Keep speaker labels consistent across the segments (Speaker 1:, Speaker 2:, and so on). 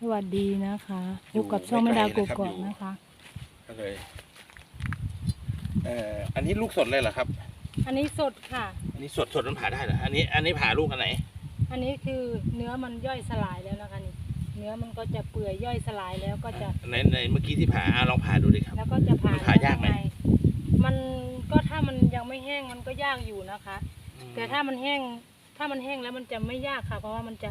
Speaker 1: สวัสดีนะคะ
Speaker 2: อ
Speaker 1: พ
Speaker 2: ยู่
Speaker 1: บกับช่องแม่ดาว
Speaker 2: ไม่
Speaker 1: ก
Speaker 2: ไกล
Speaker 1: ก
Speaker 2: นะครับ
Speaker 1: อก
Speaker 2: อยู่
Speaker 1: นะคะ
Speaker 2: ก็เลยเอ่ออันนี้ลูกสดเลยเหรอครับ
Speaker 1: อันนี้สดค่ะ
Speaker 2: อันนี้สดสดมันผ่าได้เหรออันนี้ อันนี้ผ่าลูกอันไหน
Speaker 1: อันนี้คือเนื้อมันย่อยสลายแล้วนะคะนี่เนื้อมันก็จะเปื่อยย่อยสลายแล้วก็จะ
Speaker 2: ในในเมื่อกี้ที่ผ่าอะลองผ่าดูดิครับ
Speaker 1: แล้วก็จะผ่า
Speaker 2: มันผ่ายากไหม
Speaker 1: ข้งในมันก็ถ้ามันยังไม่แห้งมันก็ยากอยู่นะคะ แต่ถ้ามันแห้งถ้ามันแห้งแล้วมันจะไม่ยากค่ะ เพราะว่ามันจะ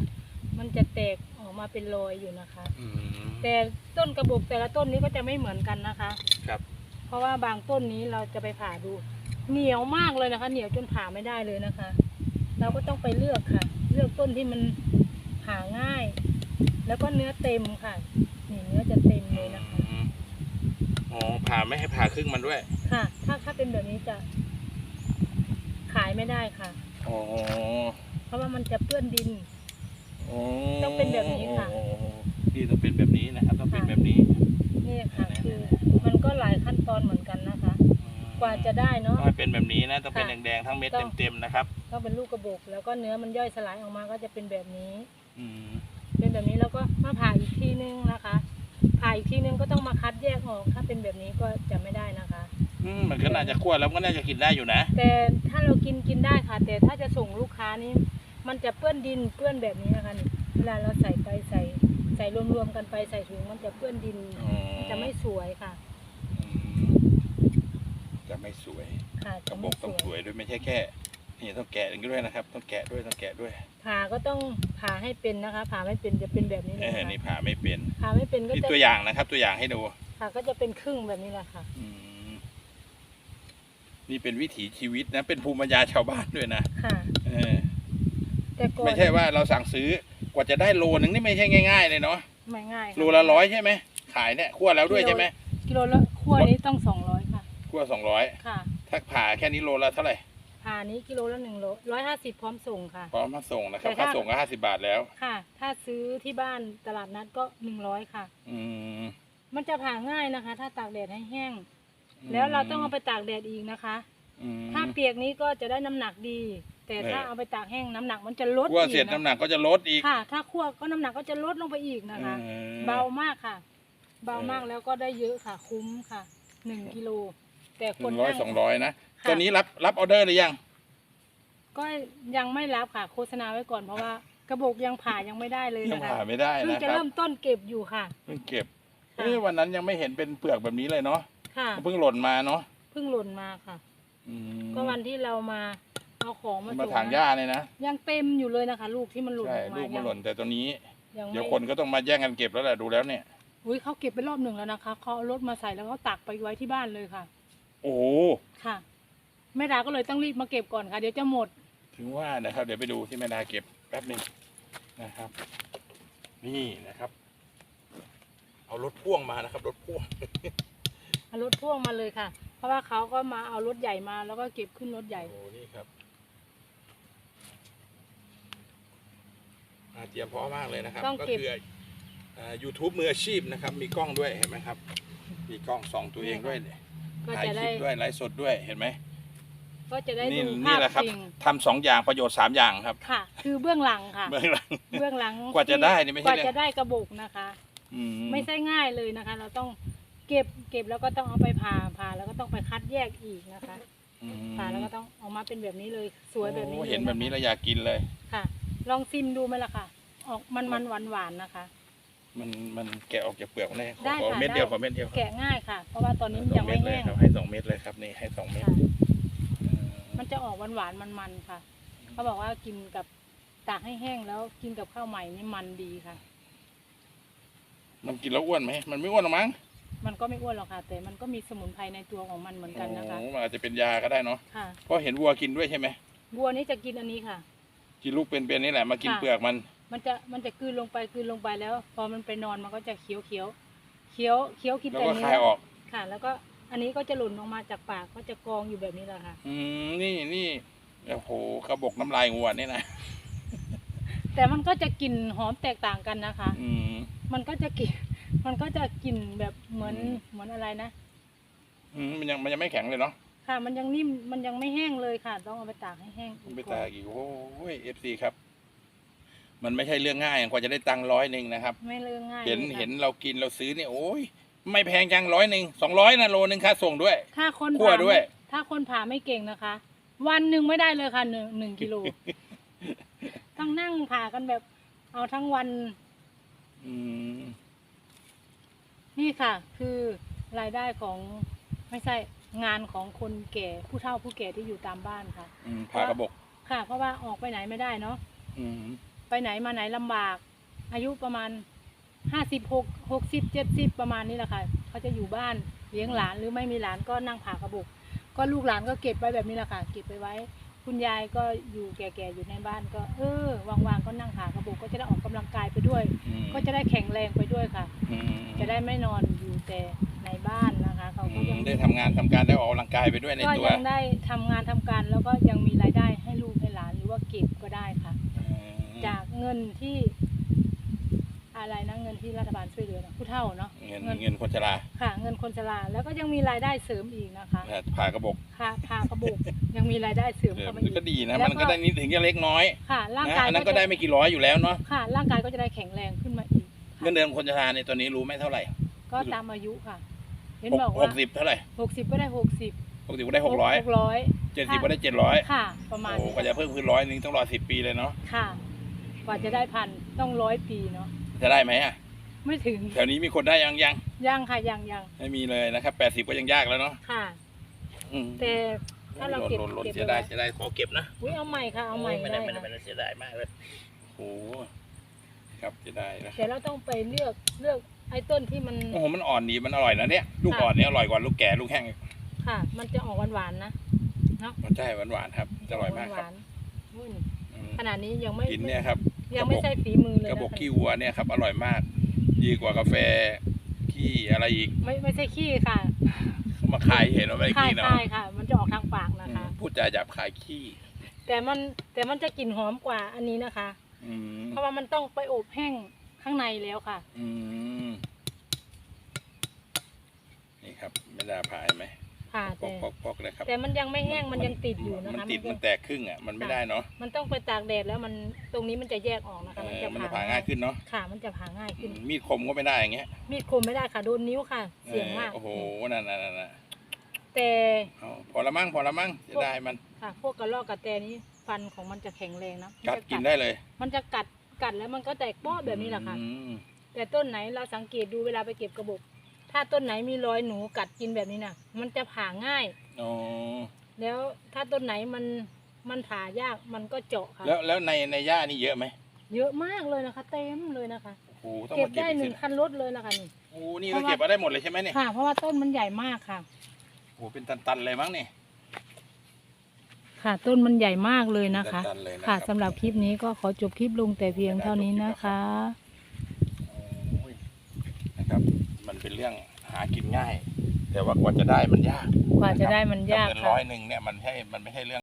Speaker 1: มันจะแตกออก มาเป็นรอยอยู่นะคะ
Speaker 2: อืม
Speaker 1: แต่ต้นกระบอกแต่ละต้นนี้ก็จะไม่เหมือนกันนะคะ
Speaker 2: ครับ
Speaker 1: เพราะว่าบางต้นนี้เราจะไปผ่าดู เหนียวมากเลยนะคะ เหนียวจนผ่าไม่ได้เลยนะคะ เราก็ต้องไปเลือกค่ะ เลือกต้นที่มันผ่าง่าย แล้วก็เนื้อเต็มค่ะนี่เนื้อจะเต็มเลยนะคะ
Speaker 2: อืมอ๋อผ่าไม่ให้ผ่าครึ่งมันด้วย
Speaker 1: ค่ะ ถ้าถ้าเป็นแบบนี้จะขายไม่ได้ค่ะ
Speaker 2: อ๋อ
Speaker 1: เพราะว่ามันจะเปื้อนดิน
Speaker 2: อ๋อ
Speaker 1: ต้องเป็นแบบนี้ค่ะ
Speaker 2: อ๋อนี่ต้องเป็นแบบนี้นะครับต้องเป็นแบบนี้
Speaker 1: นี่ค่ะคือมันก็หลายขั้นตอนเหมือนกันนะคะ กว่าจะได้เนาะ
Speaker 2: ต้องให้เป็นแบบนี้นะต้องเป็น
Speaker 1: ค่ะ
Speaker 2: แดงๆทั้งเม็ด
Speaker 1: ต้อง
Speaker 2: เต็มๆนะครับ
Speaker 1: ต้องเป็นลูกกระบอกแล้วก็เนื้อมันย่อยสลายออกมาก็จะเป็นแบบนี้
Speaker 2: อืม
Speaker 1: เป็นแบบนี้แล้วก็มาผ่าอีกทีนึงนะคะผ่าอีกทีนึงก็ต้องมาคัดแยกออกถ้าเป็นแบบนี้ก็จะไม่ได้นะคะ
Speaker 2: อืมมันก็น่าจะคั่วแล้วมันก็น่าจะกินได้อยู่นะ
Speaker 1: แต่ถ้าเรากินกินได้ค่ะ แต่ถ้าจะส่งลูกค้านี่ มันจะเปื้อนดินเปื้อนแบบนี้นะคะนี่เวลาเราใส่ไปใส่ใส่รวมๆกันไปใส่ถุงมันจะเปื้อนดิน
Speaker 2: อ๋อ
Speaker 1: จะไม่สวยค่ะ
Speaker 2: อืมจะไม่สวย
Speaker 1: ค่ะ
Speaker 2: ก
Speaker 1: จะ
Speaker 2: ระบ
Speaker 1: ไม่
Speaker 2: อก
Speaker 1: ส
Speaker 2: ต้อง
Speaker 1: วย
Speaker 2: สวยด้วยไม่ใช่แค่นี่ต้องแกะอย่างนี้ด้วยนะครับ ต้องแกะด้วยต้องแกะด้วย
Speaker 1: ผ่าก็ต้องผ่าให้เป็นนะคะผ่าไม่เป็นจะเป็นแบบนี้เล
Speaker 2: เอยอ
Speaker 1: ค่ะ
Speaker 2: นี่ผ่าไม่เป็น
Speaker 1: ผ่าไม่เป็นก็
Speaker 2: นี่
Speaker 1: จะ
Speaker 2: ตัวอย่างนะครับ ตัวอย่างให้ดู
Speaker 1: ค่ะก็จะเป็นครึ่งแบบนี้แหละค่ะ
Speaker 2: อืมนี่เป็นวิถีชีวิตนะ เป็นภูมิปัญญาชาวบ้านด้วยนะ
Speaker 1: ค่ะ
Speaker 2: เออ
Speaker 1: แต่ก่อน
Speaker 2: ไม่ใช่ว่าเราสั่งซื้อกว่าจะได้โลนึงนี่ไม่ใช่ง่าย ๆ เลยเนาะ
Speaker 1: ไม่ง่ายค่
Speaker 2: โลละร้อยใช่ไหมขายเนี่ยคั่วแล้วด้วยใช่ไหม
Speaker 1: กิโลละขั้วนี้ต้องสองร้อยค่ะ
Speaker 2: คั่วสองร้อย
Speaker 1: ค่ะ
Speaker 2: ถ้าผ่าแค่นี้โลละเท่าไหร่
Speaker 1: ผ่านี้กิโลละหนึ่งโลร้อยห้าสิบพร้อมส่งค่ะ
Speaker 2: พร้อมมาส่งนะครับ
Speaker 1: แต่
Speaker 2: ค่า
Speaker 1: ถ้า
Speaker 2: ส่งก็ห้าสิบาทแล้ว
Speaker 1: ค่ะ ถ้าซื้อที่บ้านตลาดนัดก็หนึ่งร้อยค่ะ
Speaker 2: อืม
Speaker 1: มันจะผ่าง่ายนะคะ ถ้าตากแดดให้แห้ง แล้วเราต้องเอาไปตากแดดอีกนะคะ
Speaker 2: อืม
Speaker 1: ถ้าเปียกนี้ก็จะได้น้ำหนักดี แต่ถ้า
Speaker 2: เออ
Speaker 1: เอาไปตากแห้งน้ำหนักมันจะลด
Speaker 2: คั่ว
Speaker 1: อีก
Speaker 2: เสร็จ
Speaker 1: นะ
Speaker 2: น้ำหนักก็จะลดอีก
Speaker 1: ค่ะ ถ้าคั่วก็น้ำหนักก็จะลดลงไปอีกนะคะ
Speaker 2: ออ
Speaker 1: เบามากค่ะ เบามาก
Speaker 2: เออ
Speaker 1: แล้วก็ได้เยอะค่ะ คุ้มค่ะหนึ่งกิโลแต่
Speaker 2: ห
Speaker 1: คน
Speaker 2: นึ่งร้อย
Speaker 1: นั่
Speaker 2: สองร้อยนะ
Speaker 1: ค่ะ
Speaker 2: ตอนนี้รับรับออเดอร์หรือยัง
Speaker 1: ก็ยังไม่รับค่ะโฆษณาไว้ก่อนเพราะว่ากระบอกยังผ่ายังไม่ได้เลย
Speaker 2: ยัง
Speaker 1: นะคะ
Speaker 2: ผ่าไม่ได้
Speaker 1: เพิ่ง
Speaker 2: นะ
Speaker 1: จะ
Speaker 2: ครับ
Speaker 1: เริ่มต้นเก็บอยู่ค่ะ
Speaker 2: เพิ่งเก็บ
Speaker 1: ค่ะ
Speaker 2: เอ้ยวันนั้นยังไม่เห็นเป็นเปลือกแบบนี้เลยเนาะ
Speaker 1: ค่ะ
Speaker 2: เพิ่งหล่นมาเนาะ
Speaker 1: เพิ่งหล่นมาค่ะ
Speaker 2: อืม
Speaker 1: ก็วันที่เรามา เอาของมา
Speaker 2: มา
Speaker 1: ส่ง
Speaker 2: ถางหญ้าเนี่ยนะ
Speaker 1: ยังเต็มอยู่เลยนะคะ ลูกที่มันหล่น
Speaker 2: ใช่
Speaker 1: ออกมา
Speaker 2: ลูกมันหล่นแต่ตัวนี้
Speaker 1: ยังไม่
Speaker 2: เดี๋ยวคนก็ต้องมาแย่งกันเก็บแล้วแหละดูแล้วเนี่ย
Speaker 1: อุ้ยเขาเก็บไปรอบหนึ่งแล้วนะคะเขาเอารถมาใส่แล้วเขาตักไปไว้ที่บ้านเลยค่ะ
Speaker 2: โอ้โห
Speaker 1: ค่ะแม่ดาก็เลยต้องรีบมาเก็บก่อนค่ะ เดี๋ยวจะหมด
Speaker 2: ถึงว่านะครับ เดี๋ยวไปดูที่แม่ดาเก็บแป๊บหนึ่งนะครับ นี่นะครับ เอารถพ่วงมานะครับ รถพ่วง
Speaker 1: เอารถพ่วงมาเลยค่ะ เพราะว่าเขาก็มาเอารถใหญ่มาแล้วก็เก็บขึ้นรถใหญ่
Speaker 2: โอ้นี่ครับอ่า เตรียมพร้อมมากเลยนะครับ
Speaker 1: ต้อง
Speaker 2: ก็
Speaker 1: เก็บ
Speaker 2: คือยูทูบมืออาชีพนะครับ มีกล้องด้วยเห็นไหมครับ มีกล้องส่องตัวเองด้วย
Speaker 1: ก็
Speaker 2: ถ่าย
Speaker 1: จะ
Speaker 2: ค
Speaker 1: ได้
Speaker 2: ลิปด้วยไลฟ์สดด้วยเห็นไหม
Speaker 1: ก็จะได้
Speaker 2: นี่
Speaker 1: ดู
Speaker 2: นี่
Speaker 1: ภาพ
Speaker 2: แหละครับ
Speaker 1: จริง
Speaker 2: ทำสองอย่างประโยชน์สามอย่างครับ
Speaker 1: ค่ะ คือเบื้องหลังค่ะ
Speaker 2: เบื้องหลัง
Speaker 1: เบื้องหลัง
Speaker 2: กว่าจะได้นี่ไม่ใช่
Speaker 1: กว่า
Speaker 2: เรื่อง
Speaker 1: จะได้กระบอกนะคะ
Speaker 2: อื
Speaker 1: ไม่ใช่ง่ายเลยนะคะ เราต้องเก็บเก็บแล้วก็ต้องเอาไปผ่าผ่าแล้วก็ต้องไปคัดแยกอีกนะคะ
Speaker 2: อืม
Speaker 1: ผ่าแล้วก็ต้องออกมาเป็นแบบนี้เลยสวยแบบนี้
Speaker 2: โอ้
Speaker 1: เลย
Speaker 2: เห็นแบบนี้ะ
Speaker 1: คะ
Speaker 2: แล้วอยากกินเลย
Speaker 1: ค่ะ ลองซิมดูไหมล่ะค่ะ ออกมันมันหวานหวานๆนะคะ
Speaker 2: มันมันแกะออกจากเปลือกมันได้ขอ
Speaker 1: ได้
Speaker 2: ขอ
Speaker 1: ค่ะ
Speaker 2: เม็ดเดียว
Speaker 1: ได้
Speaker 2: ขอเม็ดเดียว
Speaker 1: แกะง่ายค่ะ เพราะว่าตอนนี้มัน
Speaker 2: ส
Speaker 1: ยัง
Speaker 2: เม็
Speaker 1: ไม่
Speaker 2: ดเลย
Speaker 1: แห้ง
Speaker 2: ครับให้สองเม็ดเลยครับนี่ให้สองเม็ด
Speaker 1: ค่ะ
Speaker 2: เออ
Speaker 1: มันจะออกหวานหวานมันมันๆค่ะ เขาบอกว่ากินกับตากให้แห้งแล้วกินกับข้าวใหม่นี่มันดีค่ะ
Speaker 2: มันกินแล้วอ้วนไหมมันไม่อ้วนหรอกมั้ง
Speaker 1: มันก็ไม่อ้วนหรอกค่ะ แต่มันก็มีสมุนไพรในตัวของมันเหมือนกันนะคะ
Speaker 2: โอ้มันอาจจะเป็นยาก็ได้เนาะ
Speaker 1: ค่ะ
Speaker 2: เพราะเห็นวัวกินด้วยใช่ไหม
Speaker 1: บัวนี้จะกินอันนี้ค่ะ
Speaker 2: กินลูกเป็นๆนี่แหละมากิน
Speaker 1: ค่ะ
Speaker 2: เปลือกมัน
Speaker 1: มันจะมันจะกลืนลงไปกลืนลงไปแล้ว พอมันไปนอนมันก็จะเคี้ยวเคี้ยวเคี้ยวเคี้ยวกิน
Speaker 2: แล้ว
Speaker 1: แต่
Speaker 2: ก็
Speaker 1: เนื้
Speaker 2: คายออก
Speaker 1: ค่ะ แล้วก็อันนี้ก็จะหล่นออกมาจากปากก็จะกองอยู่แบบนี้แหละค่ะ
Speaker 2: อืมนี่นี่โอ้โหกระบอกน้ำลายงัวนี่นะ
Speaker 1: แต่มันก็จะกลิ่นหอมแตกต่างกันนะคะ
Speaker 2: อืม
Speaker 1: มันก็จะกลิ่นมันก็จะกลิ่นแบบเหมือน
Speaker 2: อืม
Speaker 1: เหมือนอะไรนะ
Speaker 2: อืมมันยังมันยังไม่แข็งเลยเนาะ
Speaker 1: ค่ะ มันยังนิ่มมันยังไม่แห้งเลยค่ะ ต้องเอาไปตากให้แห้ง
Speaker 2: มันไปตากอีกโอ้ยเอฟซีครับ มันไม่ใช่เรื่องง่ายกว่าจะได้ตังค์ร้อยหนึ่งนะครับ
Speaker 1: ไม่เรื่องง่าย
Speaker 2: เห็น
Speaker 1: ลยค่ะ
Speaker 2: เห็นเรากินเราซื้อเนี่ยโอ้ยไม่แพงจังร้อยหนึ่งสองร้อยนะโลนึงค่าส่งด้วย
Speaker 1: ถ้าคน
Speaker 2: คั่ว
Speaker 1: ผ่า
Speaker 2: ด้วย
Speaker 1: ไม่ถ้าคนผ่าไม่เก่งนะคะ วันหนึ่งไม่ได้เลยค่ะหนึ่งหนึ่งกิโล ต้องนั่งผ่ากันแบบ เอาทั้งวัน
Speaker 2: อืม
Speaker 1: นี่ค่ะ คือรายได้ของไม่ใช่งานของคนแก่ผู้เฒ่าผู้แก่ที่อยู่ตามบ้านค่ะ
Speaker 2: อืมผ่ากระบอก
Speaker 1: ค่ะ เพราะว่าออกไปไหนไม่ได้เนาะ
Speaker 2: อืม
Speaker 1: ไปไหนมาไหนลำบาก อายุประมาณห้าสิบหกหกสิบเจ็ดสิบประมาณนี้แหละค่ะเขาจะอยู่บ้านเลี้ยงหลานหรือไม่มีหลานก็นั่งผ่ากระบอกก็ลูกหลานก็เก็บไว้แบบนี้แหละค่ะเก็บไปไว้ คุณยายก็อยู่แก่ๆอยู่ในบ้านก็ เออวางๆก็นั่งผ่ากระบอกก็จะได้ออกกำลังกายไปด้วย
Speaker 2: อืม
Speaker 1: ก็จะได้แข็งแรงไปด้วยค่ะ
Speaker 2: อืม
Speaker 1: จะได้ไม่นอนอยู่แต่ในบ้านนะคะเขา
Speaker 2: อื
Speaker 1: ก็ยัง
Speaker 2: มได้ทำงานทำการได้ออกกำลังกายไปด้วยใน
Speaker 1: ก็
Speaker 2: ตัว
Speaker 1: ยังได้ทำงานทำการแล้วก็ยังมีรายได้ให้ลูกให้หลานหรือว่าเก็บก็ได้ค่ะ
Speaker 2: อื ม
Speaker 1: จากเงินที่อะไรนะเงินที่รัฐบาลช่วยเหลือนะผู้เฒ่าเนาะ
Speaker 2: เงินเงินคนชรา
Speaker 1: ค่ะ เงินคนชราแล้วก็ยังมีรายได้เสริมอีกนะคะ
Speaker 2: ผ่ากระบอก
Speaker 1: ค่ะพากระบุกยังมีรายได้เสริม
Speaker 2: เออ
Speaker 1: เข้ามา
Speaker 2: มัน
Speaker 1: อีก
Speaker 2: ก็ดีนะ
Speaker 1: แล้ว
Speaker 2: มันก็ได้นิดถึงจะเล็กน้อย
Speaker 1: ค่ะร่าง
Speaker 2: นะ
Speaker 1: กาย
Speaker 2: อันนั้นก็ได้ไม่กี่ร้อยอยู่แล้วเนาะ
Speaker 1: ค่ะ ร่างกายก็จะได้แข็งแรงขึ้นมาอีกค่ะ
Speaker 2: เงินเดือนคนชราในตัวนี้รู้ไหมเท่าไหร่
Speaker 1: ก็ตามอายุค่ะ เห็น
Speaker 2: หก
Speaker 1: บอก
Speaker 2: ห
Speaker 1: ว่าก
Speaker 2: สิบเท่าไหร่
Speaker 1: หกสิบก็ได้หกสิบ
Speaker 2: หกสิบก็ได้หกร้อย
Speaker 1: หกร้อย
Speaker 2: เจ็ดสิบก็ได้เจ็ดร้อย
Speaker 1: ค่ะ ประมาณ
Speaker 2: โอ้
Speaker 1: นี้
Speaker 2: ก็จะเพิ่มขึ้นร้อยหนึงต้องรอสิบปีเลยเนาะ
Speaker 1: ค่ะก ว่าจะได้พันต้องร้อยปีเนาะ
Speaker 2: จะได้ไหมอะ
Speaker 1: ไม่ถึง
Speaker 2: แถวนี้มีคนได้ยังยัง
Speaker 1: ยังค่ะยังยัง
Speaker 2: ไม่มีเลยนะครับแปดสิบก็ยังยากแล้วเนาะ
Speaker 1: ค่ะ
Speaker 2: อืม
Speaker 1: แต่ถ้าเราเก็บ
Speaker 2: หล่นหล่น
Speaker 1: เก็บ
Speaker 2: เสีย
Speaker 1: ไว้
Speaker 2: ดายเสียดายขอเก็บนะ
Speaker 1: อุ้ยเอาใหม่ค่ะเอาใหม่
Speaker 2: ไม่
Speaker 1: ได้
Speaker 2: ได้ไม่ได้
Speaker 1: ค่ะ
Speaker 2: ไม่ได้เสียดายมากเลยโอ้โหครับเสียดายนะ
Speaker 1: แต่เราต้องไปเลือกเลือกไอ้ต้นที่มัน
Speaker 2: โอ้โหมันอ่อนดีมันอร่อยนะเนี่ยลูก
Speaker 1: ค่ะ
Speaker 2: อ่อนเนี่ยอร่อยกว่าลูกแก่ลูกแห้ง
Speaker 1: ค่ะ มันจะออกหวานๆนะ
Speaker 2: มันใช่หวานหวานๆครับอร่อยมากครับ
Speaker 1: หวานๆอุ้ย
Speaker 2: อืม
Speaker 1: ขนาดนี้ยังไม่
Speaker 2: กินเนี่ยครับ
Speaker 1: ยังไม่ใช่ฝีมือเลย
Speaker 2: กระ
Speaker 1: นะ
Speaker 2: บอก
Speaker 1: คะ
Speaker 2: ขี้วัวเนี่ยครับอร่อยมาก ดีกว่ากาแฟขี้อะไรอีก
Speaker 1: ไม่ไม่ใช่ขี้ค่ะ
Speaker 2: เขามาขายเห็นว่าไม่ได้
Speaker 1: คาย
Speaker 2: ขี้เนาะ
Speaker 1: คายค่ะ มันจะออกทางปากนะคะ
Speaker 2: พูดจาหยาบขายขี้
Speaker 1: แต่มันแต่มันจะกลิ่นหอมกว่าอันนี้นะคะ
Speaker 2: อืม
Speaker 1: เพราะว่ามันต้องไปอบแห้งข้างในแล้วค่ะ
Speaker 2: อืมนี่ครับไม่ได้พายไหม
Speaker 1: ค่ะ
Speaker 2: ปอ
Speaker 1: แต่
Speaker 2: กปอกปอกเลยครับ
Speaker 1: แต่มันยังไม่แห้งมันยังติดอยู่นะ
Speaker 2: มัน
Speaker 1: คะ
Speaker 2: ติด
Speaker 1: ก็
Speaker 2: มันแตกครึ่งอะมันไม่ได้เนาะ
Speaker 1: มันต้องไปตากแดดแล้วมันตรงนี้มันจะแยกออกนะคะ
Speaker 2: เอ
Speaker 1: มัน
Speaker 2: อ
Speaker 1: จะ
Speaker 2: มันจะ
Speaker 1: ผ่า
Speaker 2: ผ่าง่ายขึ้นเนาะ
Speaker 1: ค่ะ มันจะผ่าง่าย
Speaker 2: อื
Speaker 1: ขึ้น
Speaker 2: มมีดคมก็ไม่ได้อย่างเงี้ย
Speaker 1: มีดคมไม่ได้ค่ะโดนนิ้วค่ะ เสี่ยงมาก
Speaker 2: ออโอ้โหนั่นนั่นนั่นนั่น
Speaker 1: แต่
Speaker 2: เอาพอละมั่งพอละมั่งจะได้มัน
Speaker 1: ค่ะพวกกระรอกกระแตนี้ฟันของมันจะแข็งแรงนะมั
Speaker 2: กัด
Speaker 1: จะ
Speaker 2: กินได้เลย
Speaker 1: มันจะกัดกัดแล้วมันก็แตกเป้อแบบนี้แหละค่ะ
Speaker 2: อืม
Speaker 1: แต่ต้นไหนเราสังเกตดูเวลาไปเก็บกระบอก ถ้าต้นไหนมีรอยหนูกัดกินแบบนี้นะมันจะผ่าง่าย
Speaker 2: อ๋อ
Speaker 1: แล้วถ้าต้นไหนมันมันผ่ายากมันก็เจาะค่ะ
Speaker 2: แล้วแล้วในในหญ้านี่เยอะไหม
Speaker 1: เยอะมากเลยนะคะ เต็มเลยนะคะ
Speaker 2: โอ้โหต้อง
Speaker 1: เก็บ
Speaker 2: มาเก็บ
Speaker 1: ได้
Speaker 2: อีก
Speaker 1: ห
Speaker 2: สิ
Speaker 1: นึ่งคันรถเลยนะคะนี่
Speaker 2: โอ้นี่ก็เก็บมาได้หมดเลยใช่ไหมเนี่ย
Speaker 1: ค่ะ เพราะว่าต้นมันใหญ่มากค่ะ
Speaker 2: โอ้เป็นตันๆเลยมั้งเนี่ย
Speaker 1: ค่ะ ต้นมันใหญ่มากเลยนะคะ
Speaker 2: ตันๆเลยนะ
Speaker 1: ค่ะ
Speaker 2: รับ
Speaker 1: สำหรับคลิปนี้ก็ขอจบคลิปลงแต่เพียงเท่านี้นะคะ
Speaker 2: โอ้ยนะครับ มัน เป็นเรื่องหากินง่าย แต่ว่ากว่าจะได้มันยาก
Speaker 1: กว่าจะได้มันยาก
Speaker 2: เงิน
Speaker 1: ค่ะ
Speaker 2: ร้อยหนึ่งเนี่ยมันใช่มันไม่ใช่เรื่อง